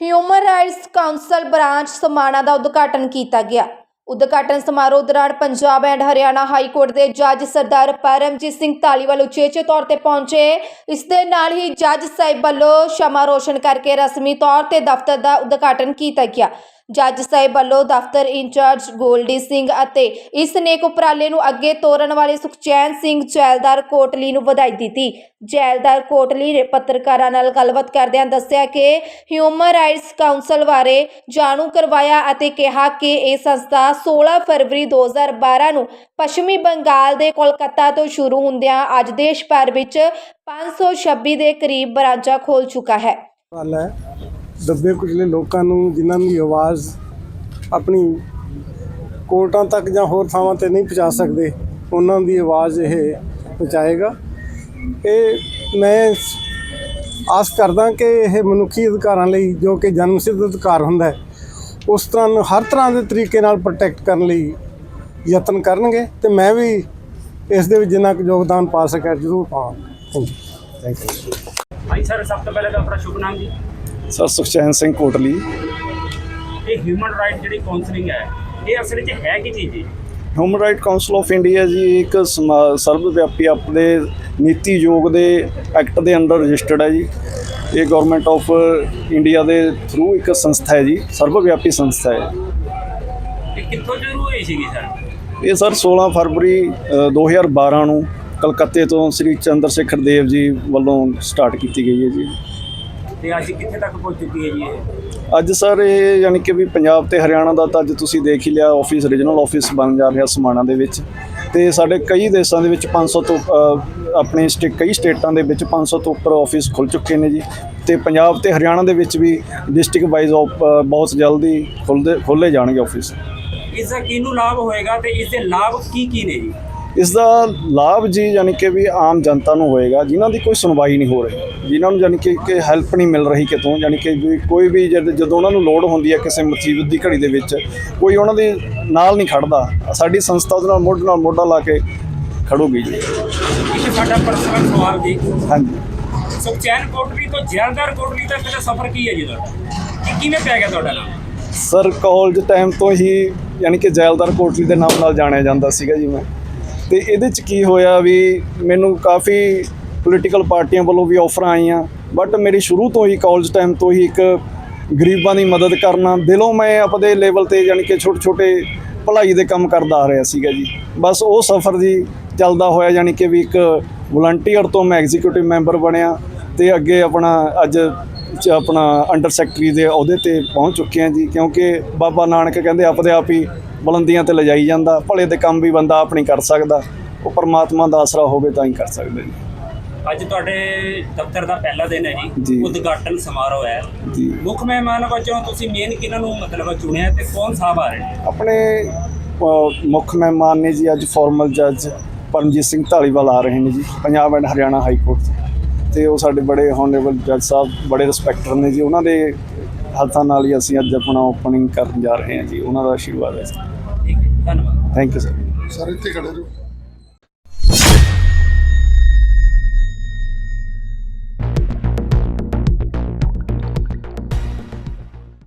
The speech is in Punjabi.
Human rights council branch Samana ਦਾ ਉਦਘਾਟਨ ਕੀਤਾ ਗਿਆ। ਉਦਘਾਟਨ ਸਮਾਰੋਹ ਦੌਰਾਨ Punjab and Haryana high court ਦੇ ਜੱਜ ਸਰਦਾਰ ਪਰਮਜੀਤ ਸਿੰਘ ਧਾਲੀਵਾਲ ਉਚੇਚੇ ਤੌਰ ਤੇ ਪਹੁੰਚੇ। ਇਸ ਦੇ ਨਾਲ ਹੀ ਜੱਜ ਸਾਹਿਬ ਵੱਲੋਂ ਸ਼ਮਾ ਰੋਸ਼ਨ ਕਰਕੇ ਰਸਮੀ ਤੌਰ ਤੇ ਦਫ਼ਤਰ ਦਾ ਉਦਘਾਟਨ ਕੀਤਾ ਗਿਆ। ਜੱਜ ਸਾਹਿਬ ਵੱਲੋਂ ਦਫ਼ਤਰ ਇੰਚਾਰਜ ਗੋਲਡੀ ਸਿੰਘ ਅਤੇ ਇਸ ਨੇਕ ਉਪਰਾਲੇ ਨੂੰ ਅੱਗੇ ਤੋਰਨ ਵਾਲੇ ਸੁਖਚੈਨ ਸਿੰਘ ਜੈਲਦਾਰ ਕੋਟਲੀ ਨੂੰ ਵਧਾਈ ਦਿੱਤੀ। ਜੈਲਦਾਰ ਕੋਟਲੀ ਨੇ ਪੱਤਰਕਾਰਾਂ ਨਾਲ ਗੱਲਬਾਤ ਕਰਦਿਆਂ ਦੱਸਿਆ ਕਿ ਹਿਊਮਨ ਰਾਈਟਸ ਕਾਉਂਸਲ ਬਾਰੇ ਜਾਣੂ ਕਰਵਾਇਆ ਅਤੇ ਕਿਹਾ ਕਿ ਇਹ ਸੰਸਥਾ 16 ਫਰਵਰੀ 2012 ਨੂੰ ਪੱਛਮੀ ਬੰਗਾਲ ਦੇ ਕੋਲਕਾਤਾ ਤੋਂ ਸ਼ੁਰੂ ਹੁੰਦਿਆਂ ਅੱਜ ਦੇਸ਼ ਭਰ ਵਿੱਚ 526 ਦੇ ਕਰੀਬ ਬਰਾਂਚਾਂ ਖੋਲ ਚੁੱਕਾ ਹੈ। ਹੈ। ਦੱਬੇ ਕੁਚਲੇ ਲੋਕਾਂ ਨੂੰ ਜਿਨ੍ਹਾਂ ਦੀ ਆਵਾਜ਼ ਆਪਣੀ ਕੋਰਟਾਂ ਤੱਕ ਜਾਂ ਹੋਰ ਥਾਵਾਂ ਤੇ ਨਹੀਂ ਪਹੁੰਚਾ ਸਕਦੇ ਉਹਨਾਂ ਦੀ ਆਵਾਜ਼ ਇਹ ਪਹੁੰਚਾਏਗਾ। ਇਹ ਮੈਂ ਆਸ ਕਰਦਾ ਕਿ ਇਹ ਮਨੁੱਖੀ ਅਧਿਕਾਰਾਂ ਲਈ ਜੋ ਕਿ ਜਨਮ ਸਿੱਧ ਅਧਿਕਾਰ ਹੁੰਦਾ ਹੈ ਉਸ ਤਰ੍ਹਾਂ ਨੂੰ ਹਰ ਤਰ੍ਹਾਂ ਦੇ ਤਰੀਕੇ ਨਾਲ ਪ੍ਰੋਟੈਕਟ ਕਰਨ ਲਈ ਯਤਨ ਕਰਨਗੇ ਤੇ ਮੈਂ ਵੀ ਇਸ ਦੇ ਵਿੱਚ ਜਿੰਨਾ ਕੁ ਯੋਗਦਾਨ ਪਾ ਸਕਿਆ ਜ਼ਰੂਰ ਪਾਵਾਂ ਥੈਂਕ ਯੂ ਹਾਂਜੀ ਸਰ ਸਭ ਤੋਂ ਪਹਿਲਾਂ ਤਾਂ ਆਪਣਾ ਸ਼ੁਭ ਨਾਮ ਜੀ। ਸਰ ਸੁਖਚੈਨ ਸਿੰਘ ਕੋਟਲੀ। ਇਹ ਹਿਊਮਨ ਰਾਈਟ ਜਿਹੜੀ ਕਾਉਂਸਲਿੰਗ ਹੈ ਇਹ ਅਸਲ ਵਿੱਚ ਹੈ ਕੀ ਚੀਜ਼ ਜੀ? Human right council of India ਜੀ ਇੱਕ ਸਰਵ ਵਿਆਪੀ ਆਪਣੇ ਨੀਤੀ ਯੋਗ ਦੇ ਐਕਟ ਦੇ ਅੰਡਰ ਰਜਿਸਟਰਡ ਹੈ ਜੀ। ਇਹ ਗਵਰਨਮੈਂਟ ਆਫ ਇੰਡੀਆ ਦੇ ਥਰੂ ਇੱਕ ਸੰਸਥਾ ਹੈ ਜੀ ਸਰਵ ਵਿਆਪੀ ਸੰਸਥਾ ਹੈ। ਇਹ ਕਿੱਥੋਂ ਸ਼ੁਰੂ ਹੋਈ ਸੀਗੀ ਸਰ? ਇਹ ਸਰ 16 ਫਰਵਰੀ ਅ, 2012 ਨੂੰ ਕਲਕੱਤੇ ਤੋਂ ਸ੍ਰੀ ਚੰਦਰ ਸ਼ੇਖਰ ਦੇਵ ਜੀ ਵੱਲੋਂ ਸਟਾਰਟ ਕੀਤੀ ਗਈ ਹੈ ਜੀ। ਤੇ ਅੱਜ ਕਿੱਥੇ ਤੱਕ ਪਹੁੰਚ ਚੁੱਕੀ ਹੈ ਜੀ ਇਹ? ਅੱਜ ਸਰ ਇਹ ਯਾਨੀ ਕਿ ਵੀ ਪੰਜਾਬ ਤੇ ਹਰਿਆਣਾ ਦਾ ਤਾਂ ਅੱਜ ਤੁਸੀਂ ਦੇਖ ਹੀ ਲਿਆ ਆਫਿਸ ਰੀਜਨਲ ਆਫਿਸ ਬਣ ਜਾ ਰਿਹਾ ਸਮਾਣਾ ਦੇ ਵਿੱਚ। ਤੇ ਸਾਡੇ ਕਈ ਦੇਸ਼ਾਂ ਦੇ ਵਿੱਚ 500 ਤੋਂ ਆਪਣੇ ਸਟੇ ਕਈ ਸਟੇਟਾਂ ਦੇ ਵਿੱਚ 500 ਤੋਂ ਉੱਪਰ ਆਫਿਸ ਖੁੱਲ ਚੁੱਕੇ ਨੇ ਜੀ। ਤੇ ਪੰਜਾਬ ਤੇ ਹਰਿਆਣਾ ਦੇ ਵਿੱਚ ਵੀ ਡਿਸਟ੍ਰਿਕਟ ਵਾਈਜ਼ ਬਹੁਤ ਜਲਦੀ ਖੁੱਲਦੇ ਖੋਲੇ ਜਾਣਗੇ ਆਫਿਸ ਇਸ ਦਾ ਕਿਹਨੂੰ ਲਾਭ ਹੋਏਗਾ ਤੇ ਇਸ ਦੇ ਲਾਭ ਕੀ ਕੀ ਨੇ ਜੀ? ਇਸ ਦਾ ਲਾਭ ਜੀ ਯਾਨੀ ਕਿ ਵੀ ਆਮ ਜਨਤਾ ਨੂੰ ਹੋਏਗਾ ਜਿਨ੍ਹਾਂ ਦੀ ਕੋਈ ਸੁਣਵਾਈ ਨਹੀਂ ਹੋ ਰਹੀ ਜਿਨ੍ਹਾਂ ਨੂੰ ਯਾਨੀ ਕਿ ਕਿ ਹੈਲਪ ਨਹੀਂ ਮਿਲ ਰਹੀ ਕਿਤੋਂ ਯਾਨੀ ਕਿ ਕੋਈ ਵੀ ਜਦ ਉਹਨਾਂ ਨੂੰ ਲੋੜ ਹੁੰਦੀ ਹੈ ਕਿਸੇ ਮੁਸੀਬਤ ਦੀ ਘੜੀ ਦੇ ਵਿੱਚ ਕੋਈ ਉਹਨਾਂ ਦੇ ਨਾਲ ਨਹੀਂ ਖੜਦਾ ਸਾਡੀ ਸੰਸਥਾ ਉਹਦੇ ਨਾਲ ਮੋਢੇ ਨਾਲ ਮੋਢਾ ਲਾ ਕੇ ਖੜੂਗੀ ਜੀ। ਇੱਕ ਸਾਡਾ ਪਰਸਨਲ ਸਵਾਲ ਜੀ। ਹਾਂਜੀ। ਸੁਖਚੈਨ ਕੋਟਲੀ ਤੋਂ ਜੈਲਦਾਰ ਕੋਟਲੀ ਤੱਕ ਦਾ ਸਫ਼ਰ ਕੀ ਹੈ ਜੀ ਤੁਹਾਡਾ? ਕਿ ਕਿਵੇਂ ਪੈ ਗਿਆ ਤੁਹਾਡਾ ਨਾਮ? ਸਰ ਕਾਲਜ ਟਾਈਮ ਤੋਂ ਹੀ ਯਾਨੀ ਕਿ ਜੈਲਦਾਰ ਕੋਟਲੀ ਦੇ ਨਾਮ ਨਾਲ ਜਾਣਿਆ ਜਾਂਦਾ ਸੀਗਾ ਜੀ ਮੈਂ। ਤੇ ਇਹਦੇ ਚ ਕੀ ਹੋਇਆ ਵੀ ਮੈਨੂੰ ਕਾਫੀ ਪੋਲੀਟੀਕਲ ਪਾਰਟੀਆਂ ਵੱਲੋਂ ਵੀ ਆਫਰਾਂ ਆਈਆਂ ਬਟ ਮੇਰੀ ਸ਼ੁਰੂ ਤੋਂ ਹੀ ਕਾਲਜ ਟਾਈਮ ਤੋਂ ਹੀ ਇੱਕ ਗਰੀਬਾਂ ਦੀ ਮਦਦ ਕਰਨਾ ਦਿਲੋਂ ਮੈਂ ਆਪਦੇ ਲੈਵਲ ਤੇ ਯਾਨੀ ਕਿ ਛੋਟੇ ਛੋਟੇ ਭਲਾਈ ਦੇ ਕੰਮ ਕਰਦਾ ਆ ਰਿਹਾ ਸੀਗਾ ਜੀ। ਬਸ ਉਹ ਸਫ਼ਰ ਜੀ ਚੱਲਦਾ ਹੋਇਆ ਯਾਨੀ ਕਿ ਵੀ ਇੱਕ ਵਲੰਟੀਅਰ ਤੋਂ ਮੈਂ ਐਗਜ਼ੀਕਿਊਟਿਵ ਮੈਂਬਰ ਬਣਿਆ ਤੇ ਅੱਗੇ ਆਪਣਾ ਅੱਜ ਚ ਆਪਣਾ ਅੰਡਰ ਸੈਕਟਰੀ ਦੇ ਅਹੁਦੇ ਤੇ ਪਹੁੰਚ ਚੁੱਕੇ ਹਾਂ ਜੀ, ਕਿਉਂਕਿ ਬਾਬਾ ਨਾਨਕ ਕਹਿੰਦੇ ਆਪਦੇ ਆਪ ਹੀ ਬੁਲੰਦੀਆਂ ਤੇ ਲਿਜਾਈ ਜਾਂਦਾ ਭਲੇ ਦੇ ਕੰਮ ਵੀ ਬੰਦਾ ਆਪਣੀ ਕਰ ਸਕਦਾ ਉਹ ਪਰਮਾਤਮਾ ਦਾ ਆਸਰਾ ਹੋਵੇ ਤਾਂ ਹੀ ਕਰ ਸਕਦਾ ਜੀ ਅੱਜ ਤੁਹਾਡੇ ਦਫ਼ਤਰ ਦਾ ਪਹਿਲਾ ਦਿਨ ਹੈ ਜੀ। ਉਦਘਾਟਨ ਸਮਾਰੋਹ ਹੈ ਜੀ ਮੁੱਖ ਮਹਿਮਾਨ ਵਜੋਂ ਤੁਸੀਂ ਮੇਨ ਕਿਹਨਾਂ ਨੂੰ ਮਤਲਬ ਚੁਣਿਆ ਤੇ ਕੌਣ ਸਾਹਿਬ ਆ ਰਹੇ ਨੇ ਆਪਣੇ ਮੁੱਖ ਮਹਿਮਾਨ ਨੇ ਜੀ ਅੱਜ ਫਾਰਮਲ ਜੱਜ ਪਰਮਜੀਤ ਸਿੰਘ ਢਾਲੀਵਾਲ ਆ ਰਹੇ ਨੇ ਜੀ Punjab and Haryana high court. ਤੇ ਉਹ ਸਾਡੇ ਬੜੇ ਹੋਨਰੇਬਲ ਜੱਜ ਸਾਹਿਬ ਬੜੇ ਰਿਸਪੈਕਟਰ ਨੇ ਜੀ ਉਹਨਾਂ ਦੇ ਹੱਥਾਂ ਨਾਲ ਹੀ ਅਸੀਂ ਅੱਜ ਆਪਣਾ ਓਪਨਿੰਗ ਕਰਨ ਜਾ ਰਹੇ ਹਾਂ ਜੀ। ਉਹਨਾਂ ਦਾ ਆਸ਼ੀਰਵਾਦ ਹੈ ਠੀਕ ਹੈ ਧੰਨਵਾਦ। ਥੈਂਕ ਯੂ ਸਰ ਸਰ ਇੱਥੇ ਖੜੇ ਰਹੋ।